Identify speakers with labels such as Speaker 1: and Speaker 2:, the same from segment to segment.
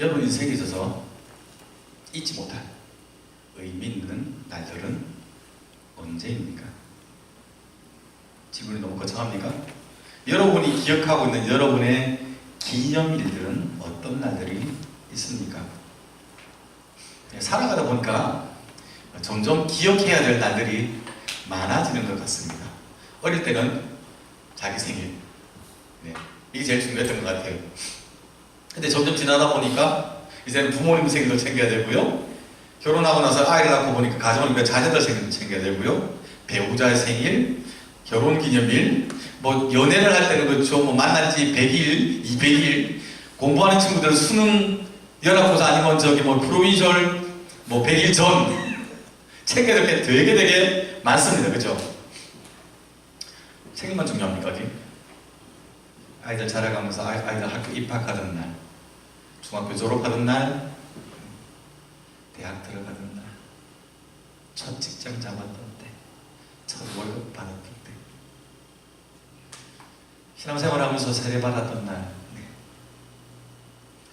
Speaker 1: 여러분 인생에 있어서 잊지 못할 의미 있는 날들은 언제입니까? 지금이 너무 거창합니까? 여러분이 기억하고 있는 여러분의 기념일들은 어떤 날들이 있습니까? 네, 살아가다 보니까 점점 기억해야 될 날들이 많아지는 것 같습니다. 어릴 때는 자기 생일, 네, 이게 제일 중요했던 것 같아요. 근데 점점 지나다 보니까 이제는 부모님 생일도 챙겨야 되고요. 결혼하고 나서 아이를 낳고 보니까 가정이니까 자녀들 생일도 챙겨야 되고요. 배우자의 생일, 결혼 기념일, 뭐 연애를 할 때는 그렇죠. 뭐 만난 지 100일, 200일, 공부하는 친구들 수능 연합고사 아니면 저기 뭐 프로비절 뭐 100일 전 챙겨야 될 게 되게 되게 많습니다. 그죠? 생일만 중요합니까? 아이들 자라가면서 아이, 아이들 학교 입학하던 날, 중학교 졸업하던 날, 대학 들어가던 날, 첫 직장 잡았던 때, 첫 월급 받았던 때, 신앙생활 하면서 세례 받았던 날, 네.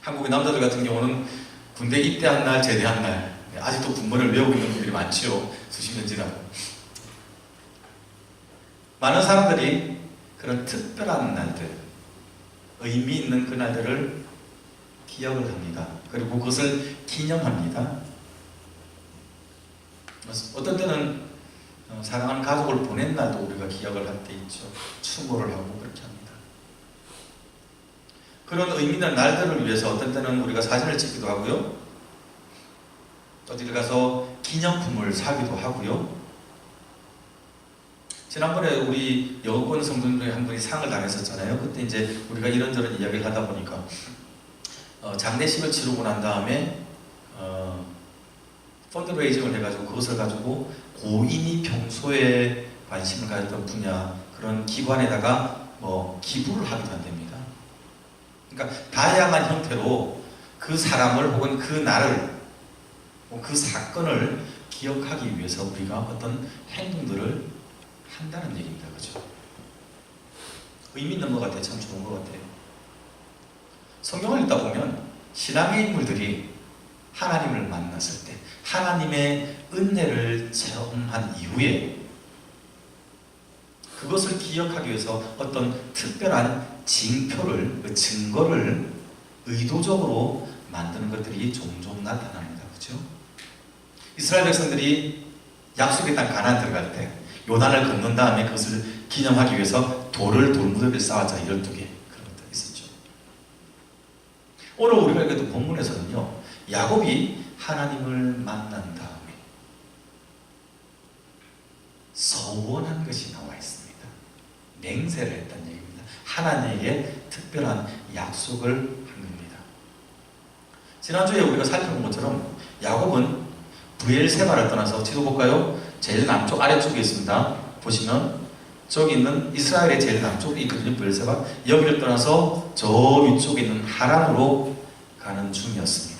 Speaker 1: 한국의 남자들 같은 경우는 군대 입대한 날, 제대한 날, 네, 아직도 군번을 외우고 있는 분들이 많지요. 수십 년 지나고. 많은 사람들이 그런 특별한 날들, 의미 있는 그날들을 기억을 합니다. 그리고 그것을 기념합니다. 어떤 때는 어, 사랑하는 가족을 보낸 날도 우리가 기억을 할 때 있죠. 추모를 하고 그렇게 합니다. 그런 의미 있는 날들을 위해서 어떤 때는 우리가 사진을 찍기도 하고요. 어디를 가서 기념품을 사기도 하고요. 지난번에 우리 여권 중에 한 분이 상을 당했었잖아요. 그때 이제 우리가 이런저런 이야기를 하다 보니까 어, 장례식을 치르고 난 다음에 어, 펀드레이징을 해가지고 그것을 가지고 고인이 평소에 관심을 가졌던 분야 그런 기관에다가 뭐 기부를 하기도 한답니다. 그러니까 다양한 형태로 그 사람을 혹은 그 날을 뭐그 사건을 기억하기 위해서 우리가 어떤 행동들을 한다는 얘기입니다. 그죠? 의미 있는 것 같아요. 참 좋은 것 같아요. 성경을 읽다 보면 신앙의 인물들이 하나님을 만났을 때 하나님의 은혜를 체험한 이후에 그것을 기억하기 위해서 어떤 특별한 징표를, 그 증거를 의도적으로 만드는 것들이 종종 나타납니다. 그죠? 이스라엘 백성들이 약속의 땅 가나안 들어갈 때 요단을 건넌 다음에 그것을 기념하기 위해서 돌을 돌무더기를 쌓았자 12개 그런 것들이 있었죠. 오늘 우리가 읽은 본문에서는요. 야곱이 하나님을 만난 다음에 서원한 것이 나와 있습니다. 맹세를 했다는 얘기입니다. 하나님에게 특별한 약속을 한 겁니다. 지난주에 우리가 살펴본 것처럼 야곱은 부엘세바를 떠나서 지도 볼까요? 제일 남쪽 아래쪽에 있습니다. 보시면 저기 있는 이스라엘의 제일 남쪽에 있거든요. 부엘세바. 여기를 떠나서 저 위쪽에 있는 하란으로 가는 중이었습니다.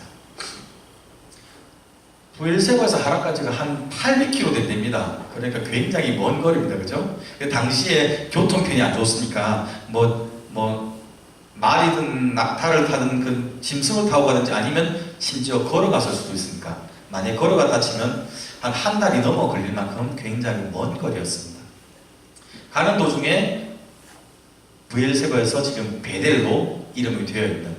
Speaker 1: 부엘세바에서 하란까지가 한 800km 된답니다. 그러니까 굉장히 먼 거리입니다. 그죠? 당시에 교통편이 안 좋습니까? 뭐, 뭐, 말이든 낙타를 타든 그 짐승을 타고 가든지 아니면 심지어 걸어갔을 수도 있으니까 만약에 걸어갔다 치면 한 한 달이 넘어 걸릴 만큼 굉장히 먼 거리였습니다. 가는 도중에 부엘세바에서 지금 베델로 이름이 되어 있는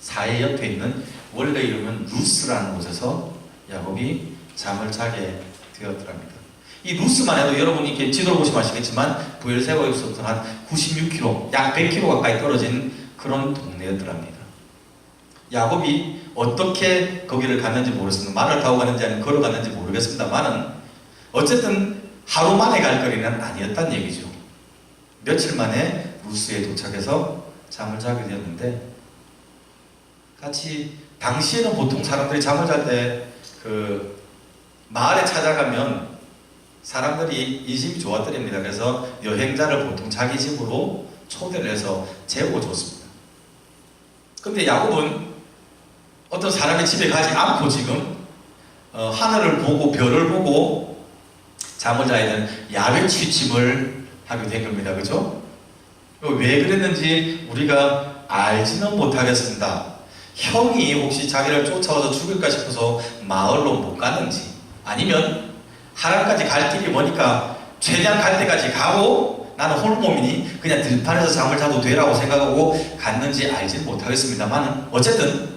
Speaker 1: 사해 옆에 있는 원래 이름은 루스라는 곳에서 야곱이 잠을 자게 되었더랍니다. 이 루스만 해도 여러분이 이렇게 지도를 보시면 아시겠지만 부엘세바에서부터 한 96km, 약 100km 가까이 떨어진 그런 동네였더랍니다. 야곱이 어떻게 거기를 갔는지 모르겠습니다. 말을 타고 갔는지 아니면 걸어갔는지 모르겠습니다만은 어쨌든 하루 만에 갈 거리는 아니었단 얘기죠. 며칠 만에 루스에 도착해서 잠을 자게 되었는데 같이 당시에는 보통 사람들이 잠을 잘 때 그 마을에 찾아가면 사람들이 인심이 좋았더랍니다. 그래서 여행자를 보통 자기 집으로 초대를 해서 재워줬습니다. 근데 야곱은 어떤 사람의 집에 가지 않고 지금 어, 하늘을 보고 별을 보고 잠을 자야 되는 야외 취침을 하게 된 겁니다. 그죠? 왜 그랬는지 우리가 알지는 못하겠습니다. 형이 혹시 자기를 쫓아와서 죽일까 싶어서 마을로 못 갔는지 아니면 하란까지 갈 길이 머니까 최대한 갈 때까지 가고 나는 홀몸이니 그냥 들판에서 잠을 자도 되라고 생각하고 갔는지 알지 못하겠습니다만 어쨌든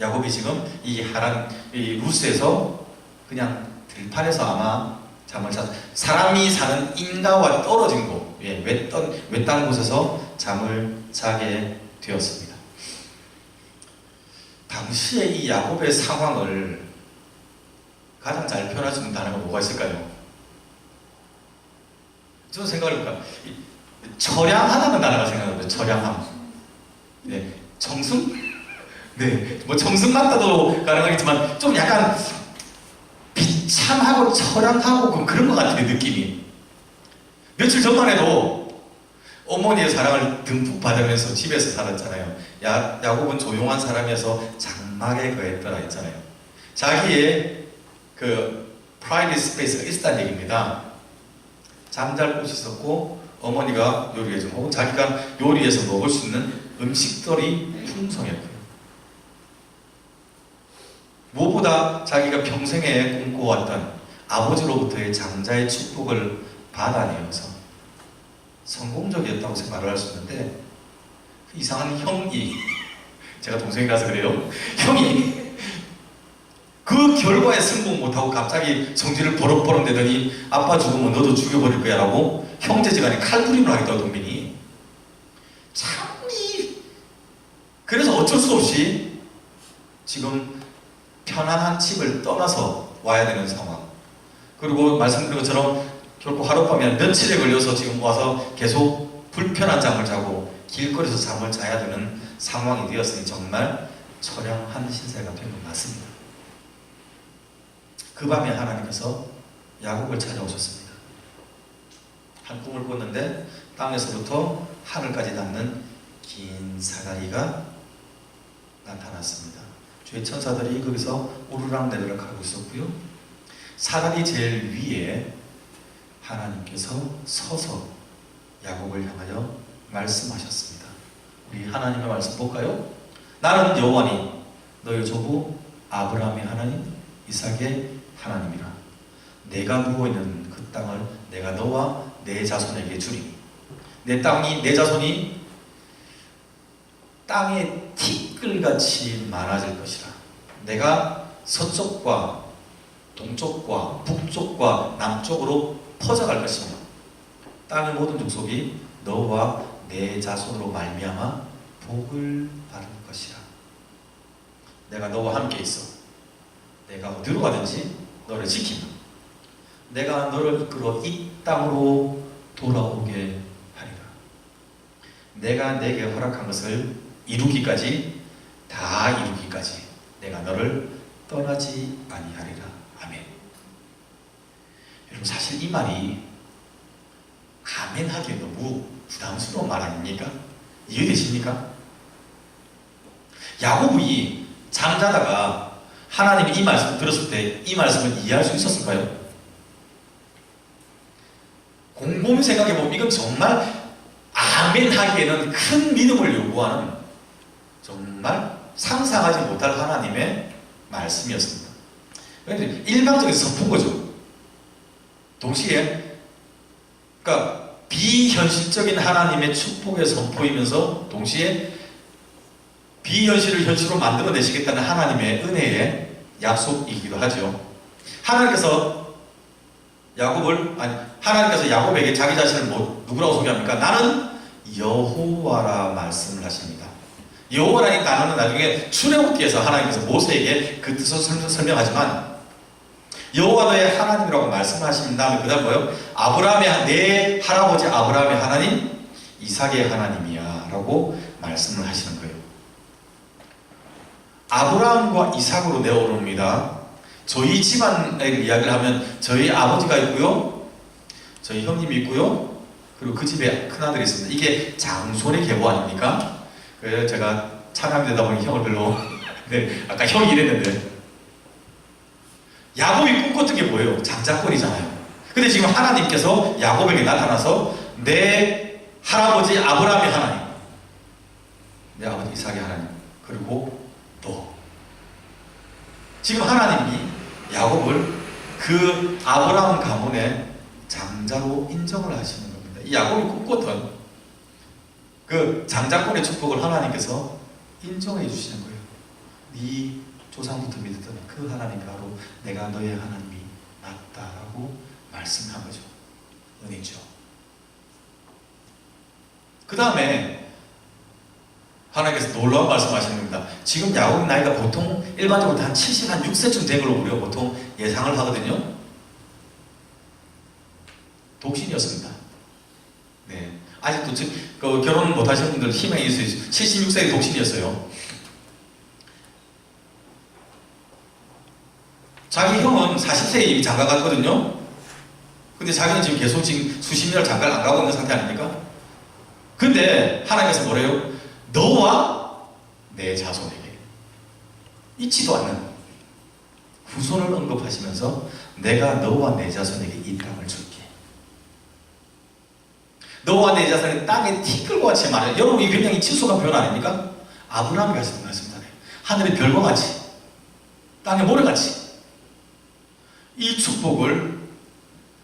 Speaker 1: 야곱이 지금 이 하란 이 루스에서 그냥 들판에서 아마 잠을 자 사람이 사는 인가와 떨어진 곳 예, 외딴 외딴 곳에서 잠을 자게 되었습니다. 당시에 이 야곱의 상황을 가장 잘 표현할 수 있는 단어가 뭐가 있을까요? 저는 생각을 해볼까 처량하다는 단어가 생각나는데 처량함 네 정승 네 뭐 정승 맞다도 가능하겠지만 좀 약간 비참하고 처량하고 그런 것 같아요 느낌이. 며칠 전만 해도 어머니의 사랑을 듬뿍 받으면서 집에서 살았잖아요. 야, 야곱은 조용한 사람이어서 장막에 거했더라 했잖아요. 자기의 그 프라이빗 스페이스가 있다는 얘기입니다. 잠잘 곳이 있었고 어머니가 요리해주고 자기가 요리해서 먹을 수 있는 음식들이 풍성했고요. 무엇보다 자기가 평생에 꿈꿔왔던 아버지로부터의 장자의 축복을 받아내면서 성공적이었다고 생각을 할 수 있는데 그 이상한 형이 제가 동생이라서 그래요. 형이 그 결과에 승복 못하고 갑자기 성질을 버럭버럭 내더니 아빠 죽으면 너도 죽여버릴 거야 라고 형제지간에 칼부림을 하겠다고 동민이 참이 그래서 어쩔 수 없이 지금 편안한 집을 떠나서 와야 되는 상황 그리고 말씀드린 것처럼 결코 하룻밤이 며칠에 걸려서 지금 와서 계속 불편한 잠을 자고 길거리에서 잠을 자야 되는 상황이 되었으니 정말 처량한 신세가 된 것 같습니다. 그 밤에 하나님께서 야곱을 찾아오셨습니다. 한 꿈을 꿨는데 땅에서부터 하늘까지 닿는 긴 사다리가 나타났습니다. 주의 천사들이 거기서 오르락 내리락 하고 있었고요. 사다리 제일 위에 하나님께서 서서 야곱을 향하여 말씀하셨습니다. 우리 하나님의 말씀 볼까요? 나는 여호와니 너의 조부 아브라함의 하나님 이삭의 하나님이라 내가 누워 있는 그 땅을 내가 너와 내 자손에게 주리 내 땅이 내 자손이 땅의 티끌같이 많아질 것이라 내가 서쪽과 동쪽과 북쪽과 남쪽으로 퍼져갈 것이며 땅의 모든 족속이 너와 내 자손으로 말미암아 복을 받을 것이라 내가 너와 함께 있어 내가 어디로 가든지 너를 지킨다. 내가 너를 이끌어 이 땅으로 돌아오게 하리라. 내가 내게 허락한 것을 이루기까지 다 이루기까지 내가 너를 떠나지 아니하리라. 아멘. 여러분 사실 이 말이 아멘 하기에 너무 부담스러운 말 아닙니까? 이해되십니까? 야곱이 잠자다가 하나님이 이 말씀을 들었을 때 이 말씀을 이해할 수 있었을까요? 곰곰이 생각해보면 이건 정말 아멘 하기에는 큰 믿음을 요구하는 정말 상상하지 못할 하나님의 말씀이었습니다. 그런데 일방적인 선포인 거죠. 동시에 그러니까 비현실적인 하나님의 축복의 선포이면서 동시에 비현실을 현실로 만들어내시겠다는 하나님의 은혜의 약속이기도 하죠. 하나님께서 야곱을 아니 하나님께서 야곱에게 자기 자신을 뭐, 누구라고 소개합니까? 나는 여호와라 말씀을 하십니다. 여호와라는 단어는 나중에 출애굽기에서 하나님께서 모세에게 그 뜻을 설명하지만 여호와 너의 하나님이라고 말씀하신 다음에 그 다음 뭐요? 아브라함의 내 할아버지 아브라함의 하나님 이삭의 하나님이야 라고 말씀을 하시는 거예요. 아브라함과 이삭으로 내어오릅니다. 저희 집안의 이야기를 하면 저희 아버지가 있고요. 저희 형님이 있고요. 그리고 그 집에 큰아들이 있습니다. 이게 장손의 계보 아닙니까? 그래서 제가 차남이 되다 보니 형을 별로 네, 아까 형이 이랬는데 야곱이 꿈꿨던 게 뭐예요? 장자권이잖아요. 근데 지금 하나님께서 야곱에게 나타나서 내 할아버지 아브라함의 하나님 내 아버지 이삭의 하나님 그리고 너. 지금 하나님이 야곱을 그 아브라함 가문의 장자로 인정을 하시는 겁니다. 이 야곱이 꿈꿨던 그 장자권의 축복을 하나님께서 인정해 주시는 거예요. 네 조상부터 믿었던 그 하나님이 바로 내가 너의 하나님이 맞다라고 말씀한 거죠. 은혜죠. 그 다음에 하나님께서 놀라운 말씀하시는 겁니다. 지금 야곱 나이가 보통 일반적으로 한 70, 한 6세쯤 된 걸로 우리가 보통 예상을 하거든요. 독신이었습니다. 네. 아직도 즉, 그 결혼 못 하신 분들 희망이 있어요. 76세의 독신이었어요. 자기 형은 40세에 이미 장가 갔거든요. 근데 자기는 지금 계속 지금 수십 년을 장가를 안 가고 있는 상태 아닙니까? 근데 하나님께서 뭐래요? 너와 내 자손에게 잊지도 않는 후손을 언급하시면서 내가 너와 내 자손에게 이 땅을 줄게. 너와 내 자손이 땅에 티끌과 같이 말해. 여러분 이 굉장히 친숙한 표현 아닙니까? 아브라함이 하시는 말씀이잖아요. 하늘의 별과 같이, 땅의 모래같이. 이 축복을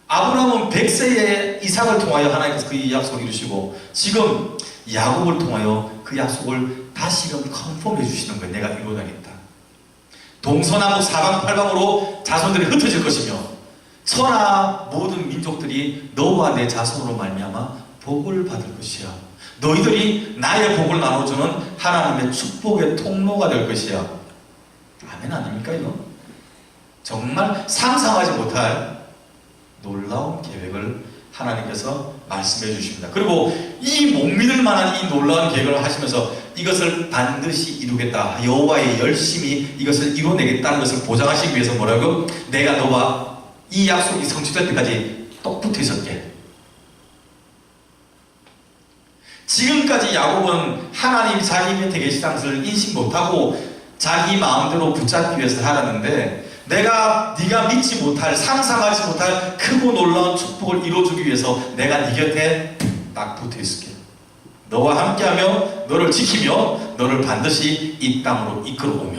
Speaker 1: 아브라함은 100세에 이삭을 통하여 하나님께서 그 약속을 이루시고 지금 야곱을 통하여 그 약속을 다시금 컨펌해 주시는 거예요. 내가 이루어가겠다. 동서남북 사방팔방으로 자손들이 흩어질 것이며 천하 모든 민족들이 너와 내 자손으로 말미암아 복을 받을 것이야. 너희들이 나의 복을 나눠주는 하나님의 축복의 통로가 될 것이야. 아멘 아닙니까 이거? 정말 상상하지 못할 놀라운 계획을 하나님께서 말씀해 주십니다. 그리고 이 못 믿을 만한 이 놀라운 계획을 하시면서 이것을 반드시 이루겠다. 여호와의 열심히 이것을 이뤄내겠다는 것을 보장하시기 위해서 뭐라고? 내가 너와 이 약속이 성취될 때까지 똑 붙어 있었게. 지금까지 야곱은 하나님 자기 곁에 계시다는 것을 인식 못하고 자기 마음대로 붙잡기 위해서 살았는데 내가 네가 믿지 못할 상상하지 못할 크고 놀라운 축복을 이루어주기 위해서 내가 네 곁에 딱 붙어 있을게. 너와 함께하며 너를 지키며 너를 반드시 이 땅으로 이끌어오며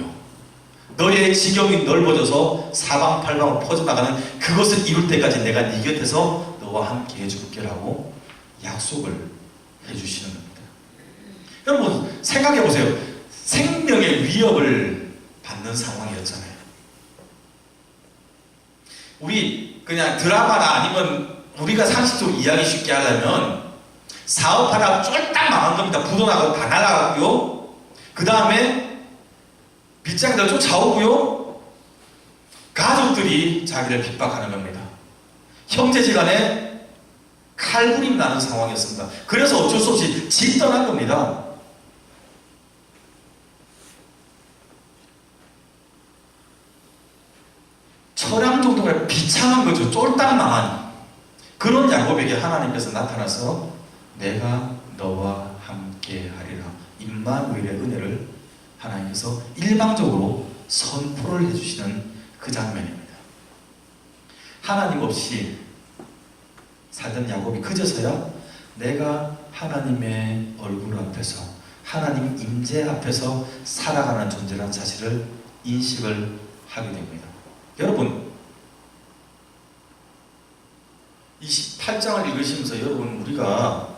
Speaker 1: 너의 지경이 넓어져서 사방팔방으로 퍼져나가는 그것을 이룰 때까지 내가 네 곁에서 너와 함께 해줄게라고 약속을 해주시는 겁니다. 여러분 생각해 보세요. 생명의 위협을 받는 상황이었잖아요. 우리 그냥 드라마나 아니면 우리가 상식적으로 이야기 쉽게 하려면 사업하다가 쫄딱 망한 겁니다. 부도 나고 다 날아가고요. 그 다음에 빗장들 쫓아오고요. 가족들이 자기를 핍박하는 겁니다. 형제지간에 칼부림 나는 상황이었습니다. 그래서 어쩔 수 없이 집 떠난 겁니다. 철양 정도가 비참한 거죠. 쫄딱 망한. 그런 야곱에게 하나님께서 나타나서 내가 너와 함께 하리라. 임마누엘의 은혜를 하나님께서 일방적으로 선포를 해주시는 그 장면입니다. 하나님 없이 살던 야곱이 그제서야 내가 하나님의 얼굴 앞에서 하나님 임재 앞에서 살아가는 존재라는 사실을 인식을 하게 됩니다. 여러분 28장을 읽으시면서 여러분 우리가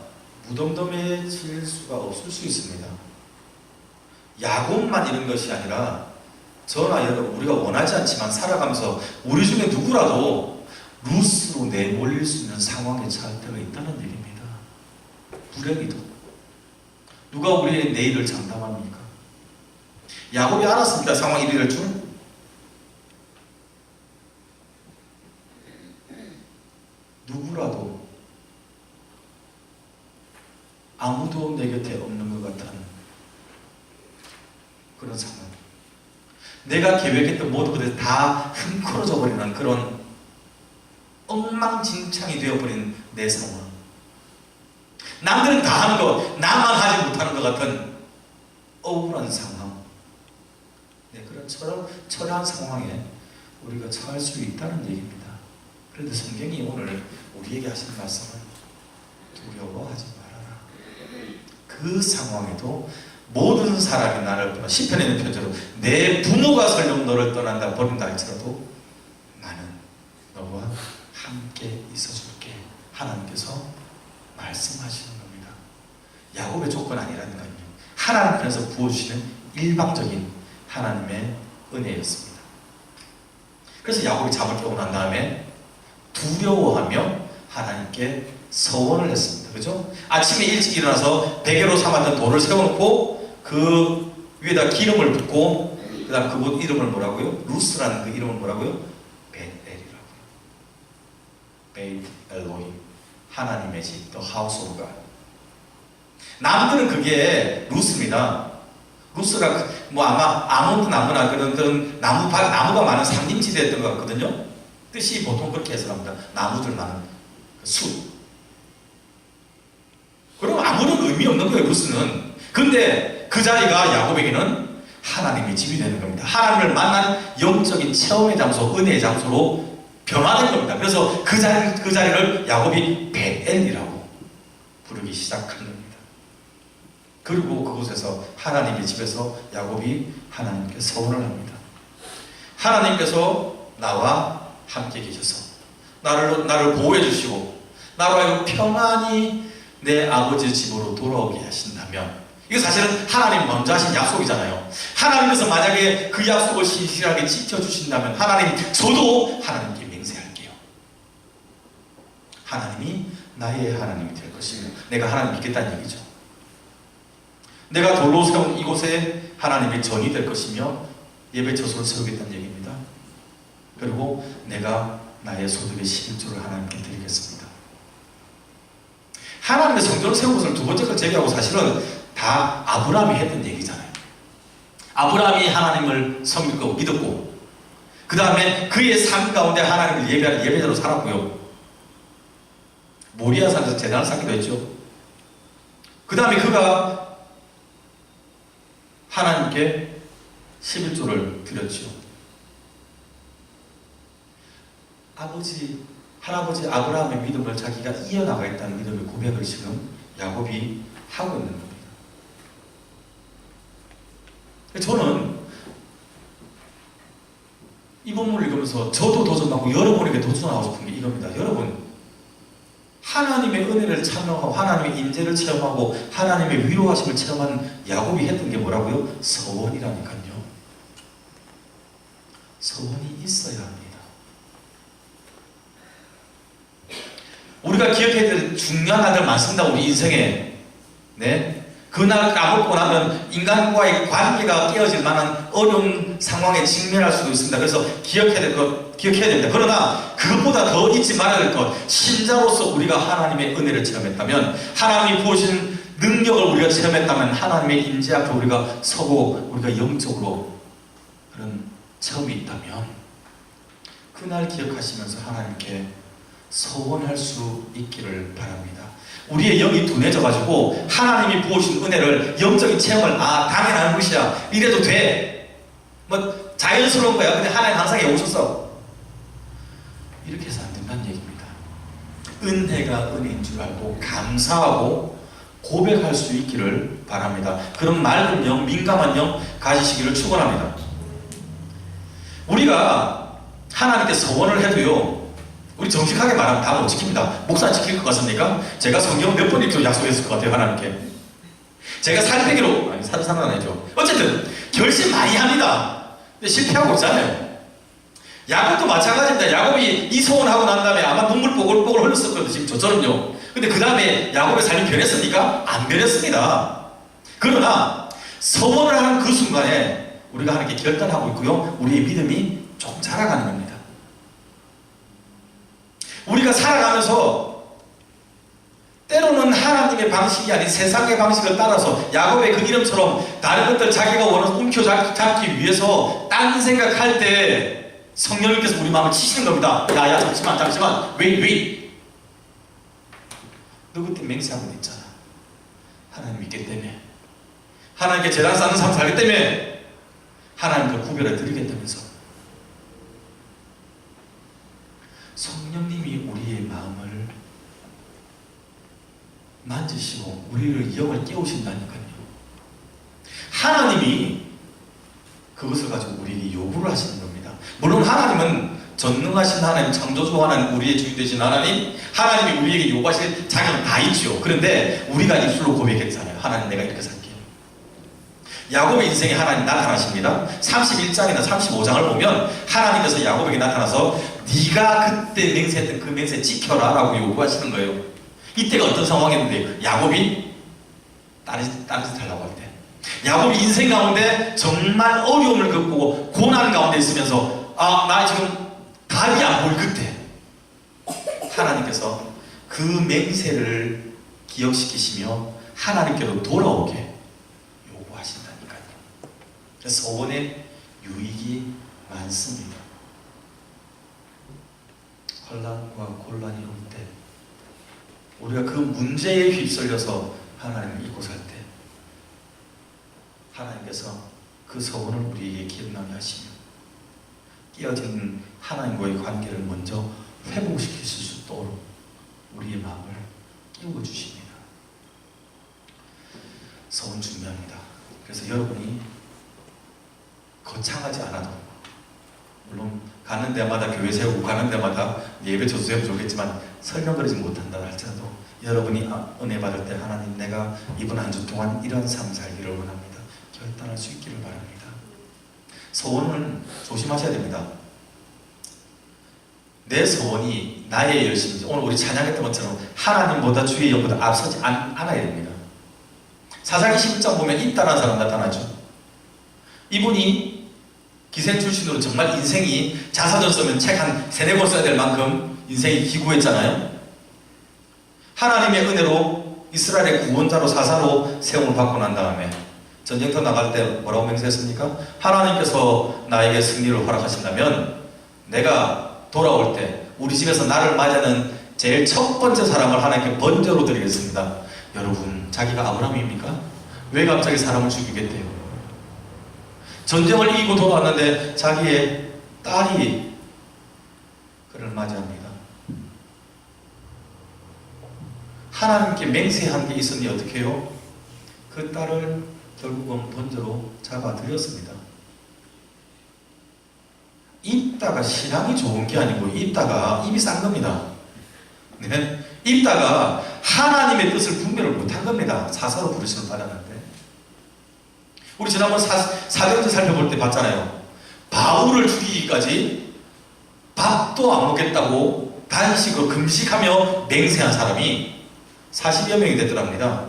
Speaker 1: 무덤덤해질 수가 없을 수 있습니다. 야곱만 이런 것이 아니라 저나 여러분 우리가 원하지 않지만 살아가면서 우리 중에 누구라도 루스로 내몰릴 수 있는 상황에 처할 때가 있다는 얘기입니다. 불행히도 누가 우리의 내일을 장담합니까? 야곱이 알았습니다. 상황이 될 줄. 누구라도 아무도 내 곁에 없는 것 같다는 그런 상황. 내가 계획했던 모든 것들이 다 흥크러져 버리는 그런 엉망진창이 되어버린 내 상황. 남들은 다 하는 거, 나만 하지 못하는 것 같은 억울한 상황. 네, 그런 처럼, 처한 상황에 우리가 처할 수 있다는 얘기입니다. 그런데 성경이 오늘 우리에게 하시는 말씀은 두려워하지 말아라. 그 상황에도 모든 사람이 나를 떠나 시편에 있는 표현대로 내 부모가 설령 너를 떠난다 버린다 할지라도 나는 너와 함께 있어줄게 하나님께서 말씀하시는 겁니다. 야곱의 조건 아니라니까요. 하나님께서 부어주시는 일방적인 하나님의 은혜였습니다. 그래서 야곱이 잠을 깨고 난 다음에 두려워하며 하나님께 서원을 했습니다. 그죠? 아침에 일찍 일어나서 베개로 삼았던 돌을 세워놓고 그 위에다 기름을 붓고 그 다음 그곳 이름을 뭐라고요? 루스라는 그 이름을 뭐라고요? 베이트 엘로힘 하나님의 집, 더 하우스 오브 가 남들은 그게 루스입니다. 루스가 그- 뭐 아마 아몬드 나무나 그런 그런 나무 바- 나무가 많은 산림지대였던 것 같거든요. 뜻이 보통 그렇게 해석합니다. 나무들 많은 그 숲. 그럼 아무런 의미 없는 거예요, 루스는. 근데 그 자리가 야곱에게는 하나님의 집이 되는 겁니다. 하나님을 만난 영적인 체험의 장소, 은혜의 장소로 변화된 겁니다. 그래서 그 자리, 그 자리를 야곱이 베엘이라고 부르기 시작한 겁니다. 그리고 그곳에서 하나님의 집에서 야곱이 하나님께 서원을 합니다. 하나님께서 나와 함께 계셔서 나를 나를 보호해 주시고 나로 평안히 내 아버지 집으로 돌아오게 하신다면 이거 사실은 하나님 먼저 하신 약속이잖아요. 하나님께서 만약에 그 약속을 신실하게 지켜주신다면 하나님 저도 하나님께. 하나님이 나의 하나님이 될 것이며 내가 하나님 믿겠다는 얘기죠. 내가 돌로 세운 이곳에 하나님의 전이 될 것이며 예배 처소를 세우겠다는 얘기입니다. 그리고 내가 나의 소득의 11조를 하나님께 드리겠습니다. 하나님의 성전을 세운 것을 두 번째 걸 제기하고 사실은 다 아브라함이 했던 얘기잖아요. 아브라함이 하나님을 섬기고 믿었고 그 다음에 그의 삶 가운데 하나님을 예배하는 예배자로 살았고요. 모리아 산에서 재단을 쌓기도 했죠. 그 다음에 그가 하나님께 11조를 드렸죠. 아버지, 할아버지 아브라함의 믿음을 자기가 이어나가겠다는 믿음의 고백을 지금 야곱이 하고 있는 겁니다. 저는 이 본문을 읽으면서 저도 도전하고 여러분에게 도전하고 싶은 게 이겁니다. 여러분, 하나님의 은혜를 찬양하고 하나님의 인재를 체험하고 하나님의 위로하심을 체험한 야곱이 했던 게 뭐라고요? 서원이라니까요. 서원이 있어야 합니다. 우리가 기억해야 될 중요한 하나들 많습니다. 우리 인생에. 네. 그날 까먹고 나면 인간과의 관계가 깨어질 만한 어려운 상황에 직면할 수도 있습니다. 그래서 기억해야 될 것, 기억해야 됩니다. 그러나 그것보다 더 잊지 말아야 될 것, 신자로서 우리가 하나님의 은혜를 체험했다면, 하나님이 부으신 능력을 우리가 체험했다면, 하나님의 임재 앞에 우리가 서고, 우리가 영적으로 그런 체험이 있다면, 그날 기억하시면서 하나님께 서원할 수 있기를 바랍니다. 우리의 영이 둔해져가지고 하나님이 부어주신 은혜를 영적인 체험을 아 당연한 것이야 이래도 돼. 뭐 자연스러운 거야. 근데 하나님 항상 에 오셨어. 이렇게 해서 안 된다는 얘기입니다. 은혜가 은혜인 줄 알고 감사하고 고백할 수 있기를 바랍니다. 그런 맑은 영, 민감한 영 가지시기를 축원합니다. 우리가 하나님께 서원을 해도요. 우리 정직하게 말하면 다 못 지킵니다. 목사 지킬 것 같습니까? 제가 성경 몇 번 읽기로 약속했을 것 같아요, 하나님께. 제가 살빼기로, 아니, 상관 아니죠. 어쨌든, 결심 많이 합니다. 근데 실패하고 있잖아요. 야곱도 마찬가지입니다. 야곱이 이 소원하고 난 다음에 아마 눈물 뽀글뽀글 흘렸을 거예요, 지금 저처럼요. 근데 그 다음에 야곱의 삶이 변했습니까? 안 변했습니다. 그러나, 서원을 하는 그 순간에 우리가 하나님께 결단하고 있고요. 우리의 믿음이 조금 자라가는 겁니다. 우리가 살아가면서 때로는 하나님의 방식이 아닌 세상의 방식을 따라서 야곱의 그 이름처럼 다른 것들 자기가 원하는 움켜잡기 위해서 딴 생각할 때 성령님께서 우리 마음을 치시는 겁니다. 야야 잠시만 잠시만 웨이 너 그때 맹세한 거 있잖아. 하나님 믿기 때문에 하나님께 재단 쌓는 삶 살기 때문에 하나님과 구별해 드리겠다면서 성령님이 우리의 마음을 만지시고 우리를 영을 깨우신다니까요. 하나님이 그것을 가지고 우리에게 요구를 하시는 겁니다. 물론 하나님은 전능하신 하나님, 창조주 하나님, 우리의 주인 되신 하나님, 하나님이 우리에게 요구하실 자격은 다 있죠. 그런데 우리가 입술로 고백했잖아요. 하나님 내가 이렇게 살게요. 야곱의 인생에 하나님 나타나십니다. 31장이나 35장을 보면 하나님께서 야곱에게 나타나서 네가 그때 맹세했던 그 맹세 지켜라 라고 요구하시는 거예요. 이때가 어떤 상황이었는데 야곱이 딴짓, 딴짓 하려고 할 때. 야곱이 인생 가운데 정말 어려움을 겪고 고난 가운데 있으면서 아 나 지금 답이 안 보일 그때 하나님께서 그 맹세를 기억시키시며 하나님께로 돌아오게 요구하신다니까요. 그래서 서원의 유익이 많습니다. 혼란과 곤란이 올 때, 우리가 그 문제에 휩쓸려서 하나님을 잊고 살 때, 하나님께서 그 서원을 우리에게 기억나게 하시며, 깨어진 하나님과의 관계를 먼저 회복시킬 수 있도록 우리의 마음을 깨워 주십니다. 서원 중요합니다. 그래서 여러분이 거창하지 않아도 물론 가는 데마다 교회 세우고 가는 데마다 예배 조수해도 좋겠지만 설명드리지 못한다 할지라도 여러분이 아, 은혜 받을 때 하나님 내가 이번 한 주 동안 이런 삶 살기를 원합니다. 결단할 수 있기를 바랍니다. 소원은 조심하셔야 됩니다. 내 소원이 나의 열심인지 오늘 우리 찬양했던 것처럼 하나님보다 주의 영보다 앞서지 않, 않아야 됩니다. 사사기 10장 보면 입다라는 사람 나타나죠. 이분이 기생 출신으로 정말 인생이 자사전 쓰면 책 한 세네 권 써야 될 만큼 인생이 기구했잖아요. 하나님의 은혜로 이스라엘의 구원자로 사사로 세움을 받고 난 다음에 전쟁터 나갈 때 뭐라고 맹세했습니까? 하나님께서 나에게 승리를 허락하신다면 내가 돌아올 때 우리 집에서 나를 맞이하는 제일 첫 번째 사람을 하나님께 번제로 드리겠습니다. 여러분, 자기가 아브라함입니까? 왜 갑자기 사람을 죽이겠대요? 전쟁을 이기고 돌아왔는데 자기의 딸이 그를 맞이합니다. 하나님께 맹세한 게 있으니 어떻게 해요? 그 딸을 결국은 번제로 잡아들였습니다. 입다가 신앙이 좋은 게 아니고 입다가 입이 싼 겁니다. 네? 입다가 하나님의 뜻을 분별을 못한 겁니다. 사사로 부르심을 받았는데. 우리 지난번 사, 사경제 살펴볼 때 봤잖아요. 바울을 죽이기까지 밥도 안 먹겠다고 단식으로 금식하며 맹세한 사람이 40여 명이 됐더랍니다.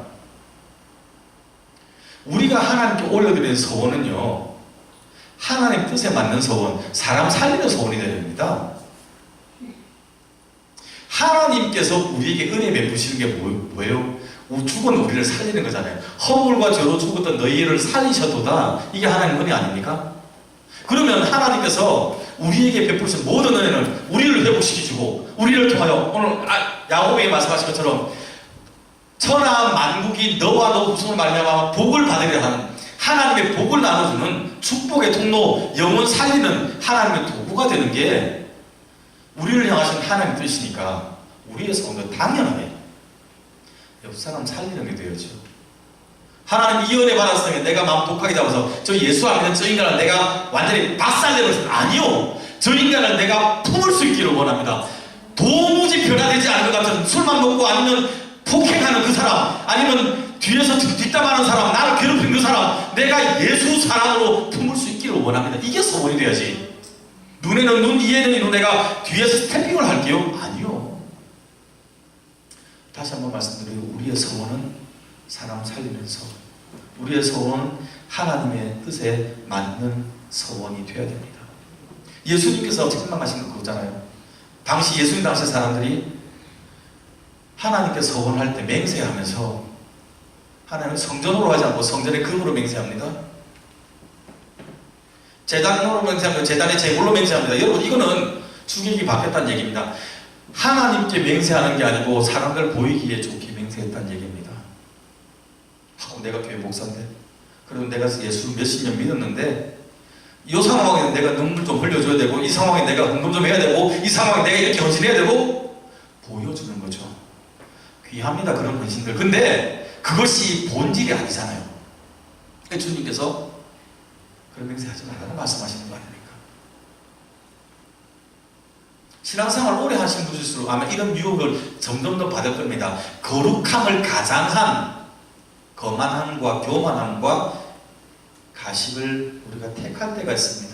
Speaker 1: 우리가 하나님께 올려드리는 소원은요, 하나님 뜻에 맞는 소원, 사람 살리는 되야 됩니다. 하나님께서 우리에게 은혜 베푸시는 게 뭐- 뭐예요? 우- 죽은 우리를 살리는 거잖아요. 허물과 죄로 죽었던 너희를 살리셔도다. 이게 하나님 은혜 아닙니까? 그러면 하나님께서 우리에게 베푸신 모든 은혜는 우리를 회복시키시고 우리를 통하여 오늘 아, 야곱에게 말씀하신 것처럼 천하 만국이 너와 너 후손을 말미암아 복을 받으려 하는 하나님의 복을 나눠주는 축복의 통로 영혼 살리는 하나님의 도구가 되는 게 우리를 향하신 하나님 뜻이니까 우리의 소원은 당연하게 옆 사람 살리는 게 되어죠. 하나님 이 은혜 받았으면 내가 마음 독하게 잡아서 저 예수 안 믿는 저 인간을 내가 완전히 박살내버려서 아니요. 저 인간을 내가 품을 수 있기를 원합니다. 도무지 변화되지 않는 것 같은 술만 먹고 아니면 폭행하는 그 사람 아니면 뒤에서 뒷- 뒷담하는 사람 나를 괴롭히는 그 사람 내가 예수 사랑으로 품을 수 있기를 원합니다. 이게 소원이 돼야지. 눈에는 눈, 이에는 이로 내가 뒤에서 스태핑을 할게요? 아니요. 다시 한번 말씀드리고 우리의 소원은 사람 살리는 소원. 우리의 소원은 하나님의 뜻에 맞는 소원이 되어야 됩니다. 예수님께서 책망하신 거 그거잖아요. 당시 예수님 당시 사람들이 하나님께 소원할 때 맹세하면서 하나님은 성전으로 하지 않고 성전의 금으로 맹세합니다. 재단으로 맹세하면 재단의 제물로 맹세합니다. 여러분 이거는 주객이 바뀌었다는 얘기입니다. 하나님께 맹세하는 게 아니고 사람들 보이기에 좋게 맹세했다는 얘기입니다. 하고 내가 교회 목사인데 그리고 내가 예수를 몇십 년 믿었는데 이 상황에 내가 눈물 좀 흘려줘야 되고 이 상황에 내가 헌금 좀 해야 되고 이 상황에 내가 이렇게 헌신해야 되고 보여주는 거죠. 귀합니다 그런 헌신들. 근데 그것이 본질이 아니잖아요. 주님께서 그런 맹세하지 말라고 말씀하시는 거 아닙니까? 신앙생활 오래 하신 분일수록 아마 이런 유혹을 점점 더 받을 겁니다. 거룩함을 가장한 거만함과 교만함과 가식을 우리가 택할 때가 있습니다.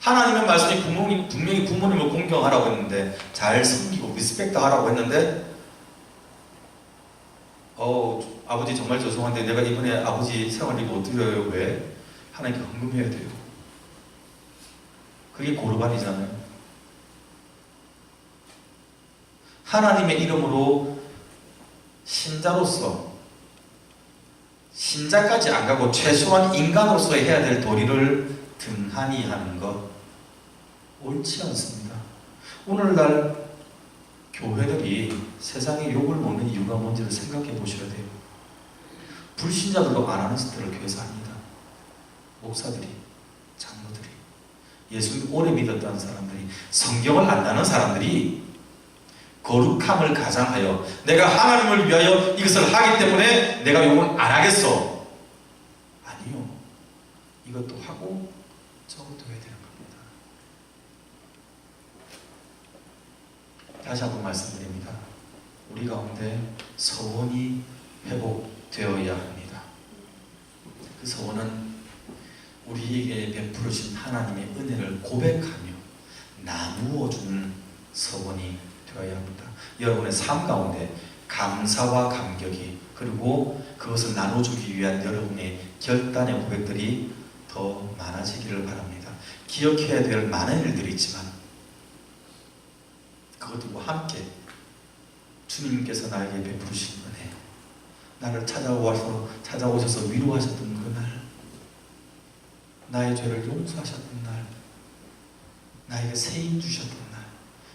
Speaker 1: 하나님의 말씀이 부모님, 분명히 부모님을 공경하라고 했는데 잘 섬기고 리스펙트 하라고 했는데 어 아버지 정말 죄송한데 내가 이번에 아버지 생활비 못 드려요 왜? 하나님께 헌금해야 돼요. 그게 고르반이잖아요. 하나님의 이름으로 신자로서 신자까지 안 가고 최소한 인간으로서 해야 될 도리를 등한히 하는 것 옳지 않습니다. 오늘날 교회들이 세상에 욕을 먹는 이유가 뭔지를 생각해 보셔야 돼요. 불신자들도 안 하는 짓들을 교회에서 합니다. 목사들이, 장로들이, 예수님 오래 믿었다는 사람들이, 성경을 안다는 사람들이 거룩함을 가장하여 내가 하나님을 위하여 이것을 하기 때문에 내가 욕은 안 하겠어. 아니요. 이것도 하고 저것도 해야 되는 겁니다. 다시 한번 말씀드립니다. 우리 가운데 서원이 회복되어야 합니다. 그 서원은 우리에게 베풀으신 하나님의 은혜를 고백하며 나누어 주는 서원이 되어야 합니다. 여러분의 삶 가운데 감사와 감격이 그리고 그것을 나눠주기 위한 여러분의 결단의 고백들이 더 많아지기를 바랍니다. 기억해야 될 많은 일들이 있지만 그것들과 함께 주님께서 나에게 베푸신 은혜 나를 찾아와서 찾아오셔서 위로하셨던 나의 죄를 용서하셨던 날 나에게 세임 주셨던 날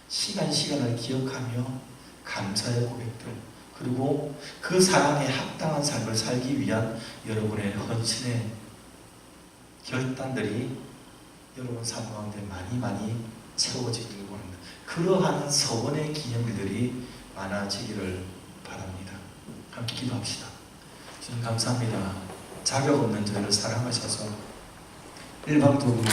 Speaker 1: 시간 시간을 기억하며 감사의 고백들 그리고 그 사랑에 합당한 삶을 살기 위한 여러분의 헌신의 결단들이 여러분 삶 가운데 많이 많이 채워지기를 원합니다. 그러한 서원의 기념일들이 많아지기를 바랍니다. 함께 기도합시다. 주님 감사합니다. 자격 없는 저희를 사랑하셔서 일방적으로